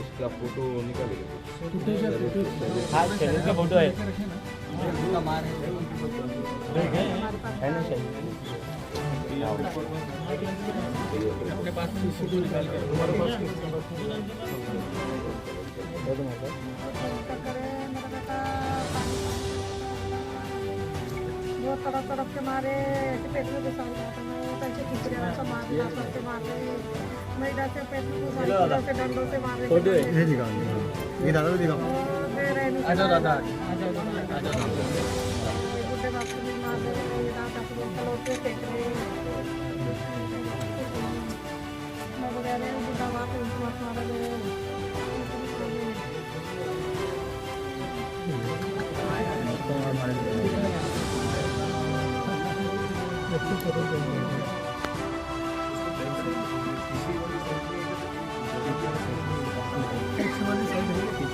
उसका फोटो निकालेगा हाँ। शरीर का फोटो है है अपने पास फोटो निकाल के वो तड़प तड़प के मारे जाता मैं मारले असं मारले मैदाचे पेट्रोल के डंडों से मारले फोटो है और दे रहे नहीं आजा दादा. बुढ़े बापू ने मारले दादा को तलोटे फेंक रहे मैं बाप उनको मत मारा ले पीछे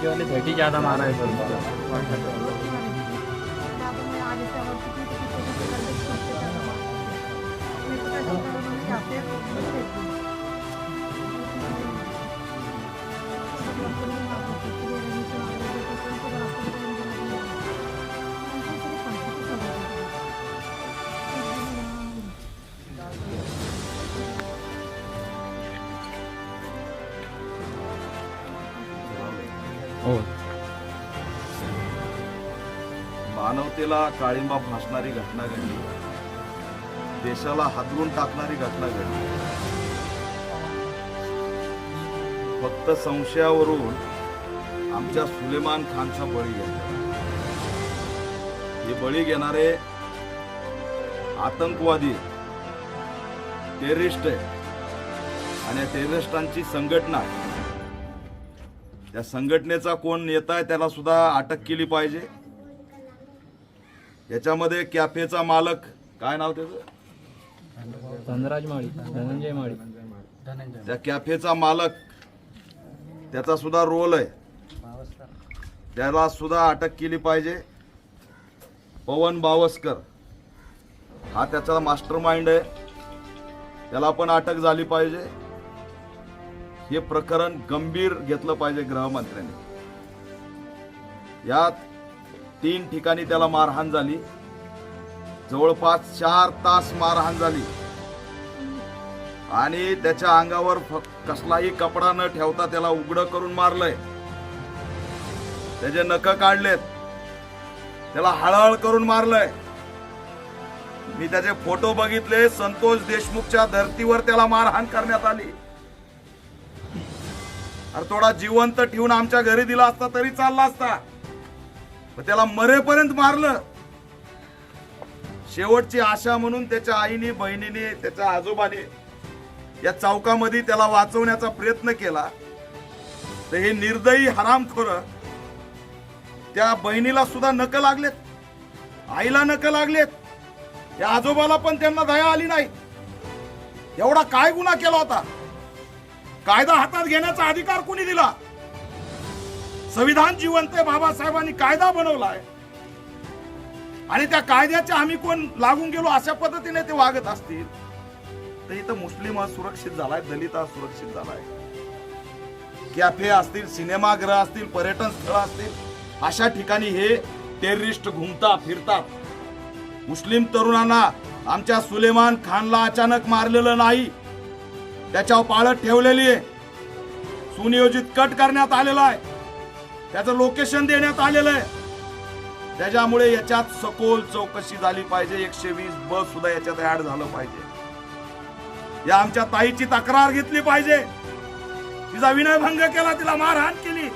वाले थर्टी ज़्यादा मारा है। सर मानवतेला काळिंबा फासणारी घटना घडली. देशाला हादरून टाकणारी घटना घडली. फक्त संशयावरून आमच्या सुलेमान खानचा बळी घेतला हे बळी घेणारे आतंकवादी टेररिस्ट आहे. आणि या टेररिस्टांची संघटना त्या संघटनेचा कोण नेता आहे त्याला सुद्धा अटक केली पाहिजे. याच्यामध्ये कॅफेचा मालक काय नाव त्याचं? धनराज माळी धनंजय माळी. त्या कॅफेचा मालक त्याचा सुद्धा रोल आहे. त्याला सुद्धा अटक केली पाहिजे. पवन बावस्कर हा त्याचा मास्टर माइंड आहे. त्याला पण अटक झाली पाहिजे. हे प्रकरण गंभीर घेतलं पाहिजे गृहमंत्र्यांनी. यात तीन ठिकाणी त्याला मारहाण झाली. जवळपास चार तास मारहाण झाली. आणि त्याच्या अंगावर कसलाही कपडा न ठेवता त्याला उघड करून मारलंय. त्याचे नख काढलेत. त्याला हळहळ करून मारलंय. मी त्याचे फोटो बघितले संतोष देशमुखच्या धर्तीवर त्याला मारहाण करण्यात आली. अरे थोडा जिवंत ठेवून आमच्या घरी दिला असता तरी चालला असता. त्याला मरेपर्यंत मारलं. शेवटची आशा म्हणून त्याच्या आईने बहिणीने त्याच्या आजोबाने या चौकामध्ये त्याला वाचवण्याचा प्रयत्न केला. तर हे निर्दयी हरामखोर त्या बहिणीला सुद्धा नक लागलेत. आईला नक लागलेत. या आजोबाला पण त्यांना दया आली नाही. एवढा काय गुन्हा केला होता? कायदा हातात घेण्याचा अधिकार कोणी दिला? संविधान जिवंत आहे बाबासाहेबांनी कायदा बनवलाय आणि त्या कायद्याच्या आम्ही कोण लागून गेलो अशा पद्धतीने ते वागत असतील. तर इथं मुस्लिम असुरक्षित झालाय दलित असुरक्षित झालाय. कॅफे असतील सिनेमागृह असतील पर्यटन स्थळ असतील अशा ठिकाणी हे टेररिस्ट घुमतात फिरतात. मुस्लिम तरुणांना आमच्या सुलेमान खानला अचानक मारलेलं नाही. त्याच्यावर पाळत ठेवलेली आहे. सुनियोजित कट करण्यात आलेला आहे. त्याचं लोकेशन देण्यात आलेलं आहे. त्याच्यामुळे याच्यात सखोल चौकशी झाली पाहिजे. एकशे वीस बस सुद्धा याच्यात ऍड झालं पाहिजे. या आमच्या ताईची तक्रार घेतली पाहिजे. तिचा विनयभंग केला तिला मारहाण केली.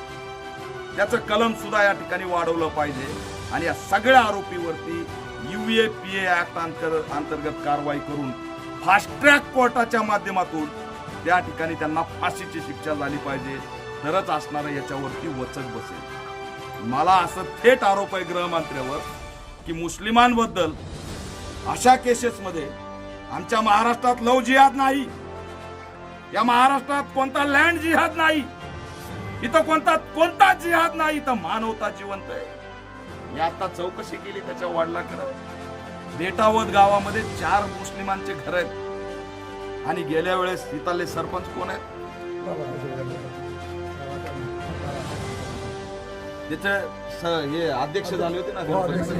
त्याचं कलम सुद्धा या ठिकाणी वाढवलं पाहिजे. आणि या सगळ्या आरोपीवरती युए पी ऍक्ट अंतर्गत कारवाई करून फास्ट ट्रॅक कोर्टाच्या माध्यमातून त्या ठिकाणी त्यांना फाशीची शिक्षा झाली पाहिजे. तरच असणारं याच्यावरती वचक बसेल. मला असं थेट आरोप आहे गृहमंत्र्यावर की मुस्लिमांबद्दल अशा केसेसमध्ये आमच्या महाराष्ट्रात लव जिहाद नाही. या महाराष्ट्रात कोणता लँड जिहाद नाही. इथं कोणता कोणता जिहाद नाही इथं मानवता जिवंत आहे. मी आता चौकशी केली त्याच्या वाढला करत बेटावत गावामध्ये चार मुस्लिमांचे घर आहेत. आणि गेल्या वेळेस इथले सरपंच कोण आहेत? त्याचे हे अध्यक्ष झाले होते ना गणपतीचे.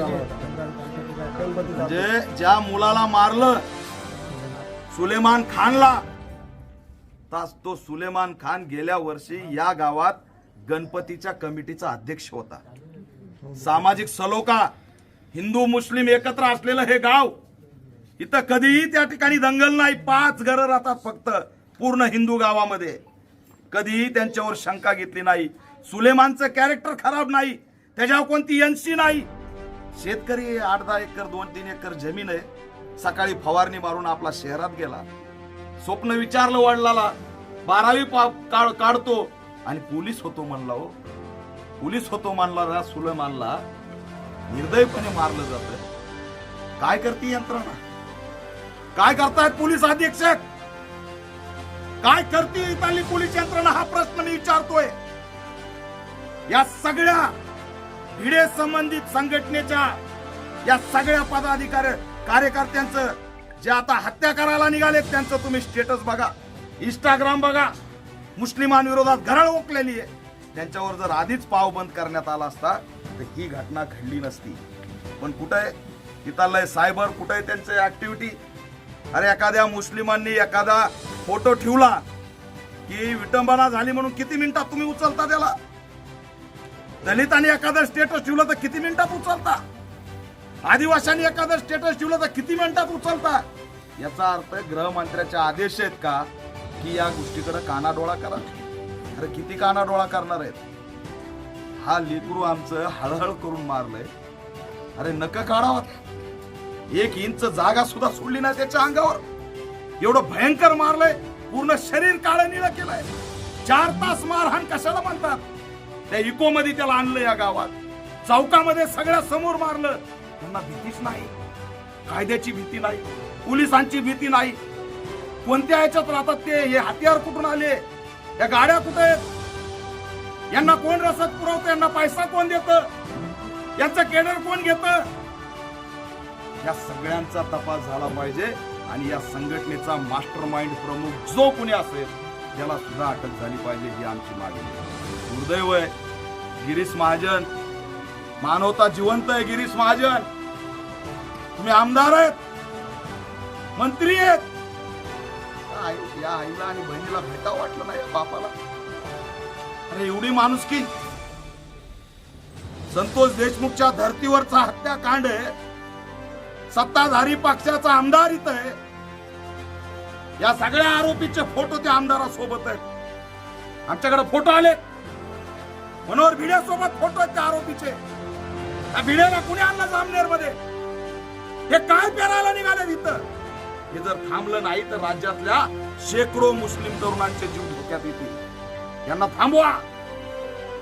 म्हणजे ज्या मुलाला मारलं सुलेमान खानला तास तो सुलेमान खान गेल्या वर्षी या गावात गणपतीच्या कमिटीचा अध्यक्ष होता. सामाजिक सलोखा हिंदू मुस्लिम एकत्र असलेलं हे गाव इथं कधीही त्या ठिकाणी दंगल नाही पाच घरं राहतात फक्त पूर्ण हिंदू गावामध्ये. कधीही त्यांच्यावर शंका घेतली नाही. सुलेमानचं कॅरेक्टर खराब नाही. त्याच्यावर कोणती एनसी नाही. शेतकरी आठ दहा एकर दोन तीन एकर जमीन आहे. सकाळी फवारणी मारून आपला शहरात गेला. स्वप्न विचारलं वडिलाला बारावी पा- काढतो. आणि पोलीस होतो म्हणला हो. पोलीस होतो मानला सुलेमानला. निर्दयपणे मारलं जात. काय करते यंत्रणा? काय करतायत पोलीस अधीक्षक? काय करते इथली पोलीस यंत्रणा? हा प्रश्न मी विचारतोय. या सगळ्या भिडे संबंधित संघटनेच्या या सगळ्या पदाधिकारी कार्यकर्त्यांचं जे आता हत्या करायला निघालेत त्यांचं तुम्ही स्टेटस बघा. इंस्टाग्राम बघा. मुस्लिमांविरोधात घराळ ओकलेली आहे. त्यांच्यावर जर आधीच पाव बंद करण्यात आला असता तर ही घटना घडली नसती. पण कुठं? आहे सायबर कुठं आहे त्यांचं ऍक्टिव्हिटी अरे एखाद्या मुस्लिमांनी एखादा फोटो ठेवला की विटंबना झाली म्हणून किती मिनिटात तुम्ही उचलता त्याला? दलितांनी एखादं स्टेटस ठेवलं तर किती मिनिटात उचलता? आदिवाशांनी एखादं स्टेटस ठेवलं तर किती मिनिटात उचलता? याचा अर्थ गृहमंत्र्याचे आदेश आहेत का? की या गोष्टीकडे कानाडोळा करा. अरे किती कानाडोळा करणार आहेत? हा लेकरू आमचं हळहळ करून मारलंय. अरे नक काढावा. एक इंच जागा सुद्धा सोडली नाही त्याच्या अंगावर. एवढं भयंकर मारलंय. पूर्ण शरीर काळं निळं केलंय. चार तास मारहाण कशाला म्हणतात? त्या इकोमध्ये त्याला आणलं या गावात. चौकामध्ये सगळ्या समोर मारलं. त्यांना भीतीच नाही. कायद्याची भीती नाही. पोलिसांची भीती नाही. कोणत्या ह्याच्यात राहतात ते? हे हत्यार कुठून आले? या गाड्या कुठे आहेत? यांना कोण रसद पुरवतं? यांना पैसा कोण देत? यांचं केडर कोण घेत? या सगळ्यांचा तपास झाला पाहिजे आणि या संघटनेचा मास्टर माइंड प्रमुख जो कोणी असेल त्याला सुद्धा अटक झाली पाहिजे ही आमची मागणी दुर्दैव आहे गिरीश महाजन. मानवता जिवंत आहे गिरीश महाजन. तुम्ही आमदार आहेत. मंत्री आहेत. आई- या आईला आणि बहिणीला भेटा वाटलं नाही या बापाला? अरे एवढी माणुसकी. संतोष देशमुखच्या धर्तीवरचा हत्याकांड आहे. सत्ताधारी पक्षाचा आमदार इथं आहे. या सगळ्या आरोपीचे फोटो त्या आमदारासोबत आहेत. आमच्याकडे फोटो आले मनोहर भिड्यासोबत फोटो आहेत त्या आरोपीचे. त्या भिड्याला कुणी आणलं जामनेरमध्ये हे काय पेरायला निघाले इथं? हे जर थांबलं नाही तर राज्यातल्या शेकडो मुस्लिम तरुणांचे जीव धोक्यात येतील. यांना थांबवा.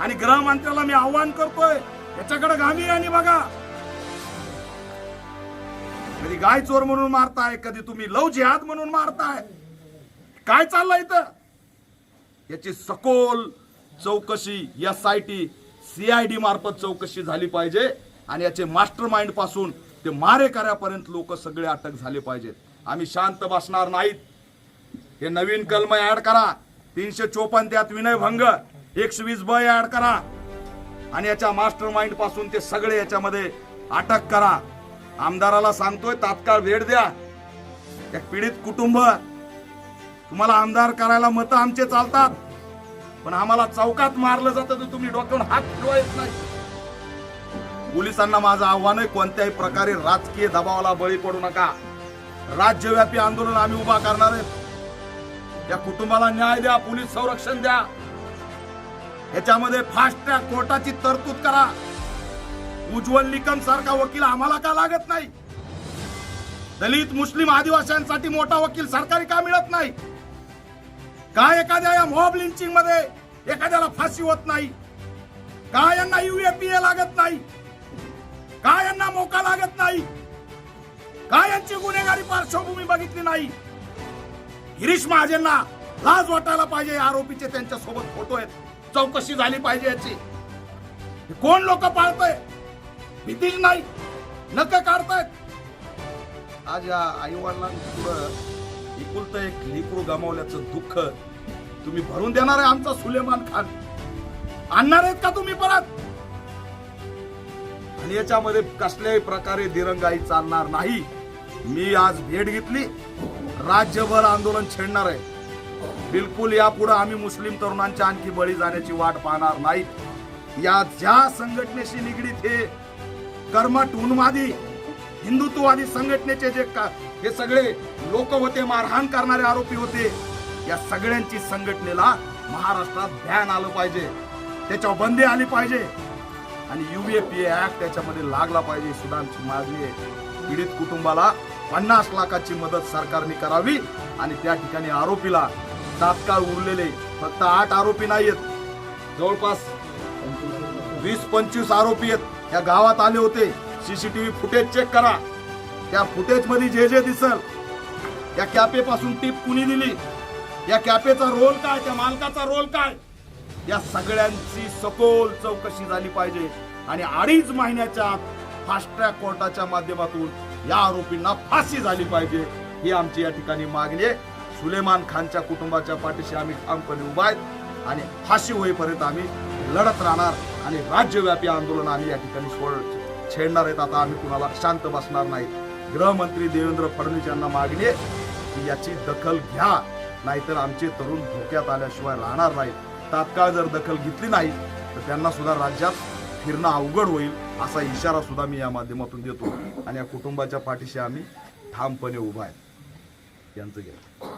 आणि गृहमंत्र्याला मी आव्हान करतोय याच्याकडे गांभीर्याने बघा. कधी गाय चोर म्हणून मारताय कधी तुम्ही लव जिहाद म्हणून मारताय. काय चाललंय इथं? याची सखोल चौकशी S I T C I मार्फत चौकशी झाली पाहिजे आणि याचे मास्टर माइंडपासून ते मारेकऱ्यापर्यंत लोक सगळे अटक झाले पाहिजेत. आम्ही शांत बसणार नाहीत. हे नवीन कलम ऍड करा. तीनशे चोपन्न त्यात विनयभंग. एकशे वीस ब ऍड करा. आणि याच्या मास्टर माइंडपासून ते सगळे याच्यामध्ये अटक करा. आमदाराला सांगतोय तात्काळ भेट द्या. एक पीडित कुटुंब. तुम्हाला आमदार करायला मतं आमचे चालतात. पण आम्हाला चौकात मारलं जातं तर तुम्ही डोक्यावर हात फिरवायच नाही. पोलिसांना माझं आव्हान आहे कोणत्याही प्रकारे राजकीय दबावाला बळी पडू नका. राज्यव्यापी आंदोलन आम्ही उभा करणार आहे. या कुटुंबाला न्याय द्या पोलीस संरक्षण द्या. याच्यामध्ये फास्ट ट्रॅक कोर्टाची तरतूद करा. उज्ज्वल निकम सारखा वकील आम्हाला का लागत नाही? दलित मुस्लिम आदिवासींसाठी मोठा वकील सरकारी का मिळत नाही? का एखाद्या या मॉब लिंचिंगमध्ये एखाद्याला फाशी होत नाही? का यांना युएपीए लागत नाही? का यांना मोका लागत नाही? का यांची गुन्हेगारी पार्श्वभूमी बघितली नाही? गिरीश महाजनना लाज वाटायला पाहिजे आरोपीचे त्यांच्यासोबत फोटो आहेत. चौकशी झाली पाहिजे याची. कोण लोक पाळतय? भीतीच नाही. नक काढतायत. आज या आई वडिलांपुढं एकुलत एक लेकरू गमावल्याचं दुःख तुम्ही भरून देणार आहे आमचा सुलेमान खान. आणणार आहेत का तुम्ही परत? आणि याच्यामध्ये कसल्याही प्रकारे दिरंगाई चालणार नाही. मी आज भेट घेतली. राज्यभर आंदोलन छेडणार आहे. बिलकुल यापुढे आम्ही मुस्लिम तरुणांच्या आणखी बळी जाण्याची वाट पाहणार नाही. या ज्या संघटनेशी निगडीत हे कर्मठ उन्मादी हिंदुत्ववादी संघटनेचे जे का हे सगळे लोक होते मारहाण करणारे आरोपी होते. या सगळ्यांची संघटनेला महाराष्ट्रात बॅन आलं पाहिजे. त्याच्यावर बंदी आली पाहिजे. आणि युएपीए ऍक्ट त्याच्यामध्ये लागला पाहिजे सुदानची मागणी आहे. पीडित कुटुंबाला पन्नास लाखाची मदत सरकारने करावी आणि त्या ठिकाणी आरोपीला तात्काळ उरलेले फक्त आठ आरोपी नाही आहेत जवळपास वीस पंचवीस आरोपी आहेत. या गावात आले होते. सीसीटीव्ही फुटेज चेक करा. त्या फुटेजमध्ये जे जे दिसल या कॅपेपासून टीप कुणी दिली? या कॅपेचा रोल काय? त्या मालकाचा रोल काय? या सगळ्यांची सखोल चौकशी झाली पाहिजे. आणि अडीच महिन्याच्या आत फास्ट ट्रॅक कोर्टाच्या माध्यमातून या आरोपींना फाशी झाली पाहिजे. ही आमची या ठिकाणी मागणी आहे. सुलेमान खानच्या कुटुंबाच्या पाठीशी आम्ही ठामपणे उभा आहेत. आणि फाशी होईपर्यंत आम्ही लढत राहणार आणि राज्यव्यापी आंदोलन आम्ही या ठिकाणी सोड छेडणार आहेत. आता आम्ही कुणाला शांत बसणार नाही. गृहमंत्री देवेंद्र फडणवीस यांना मागणी आहे. याची दखल घ्या. नाहीतर आमचे तरुण धोक्यात आल्याशिवाय राहणार नाही तात्काळ जर दखल घेतली नाही तर त्यांना सुद्धा राज्यात फिरणं अवघड होईल असा इशारा सुद्धा मी या माध्यमातून देतो. आणि या कुटुंबाच्या पाठीशी आम्ही ठामपणे उभा आहे. यांचं घ्या.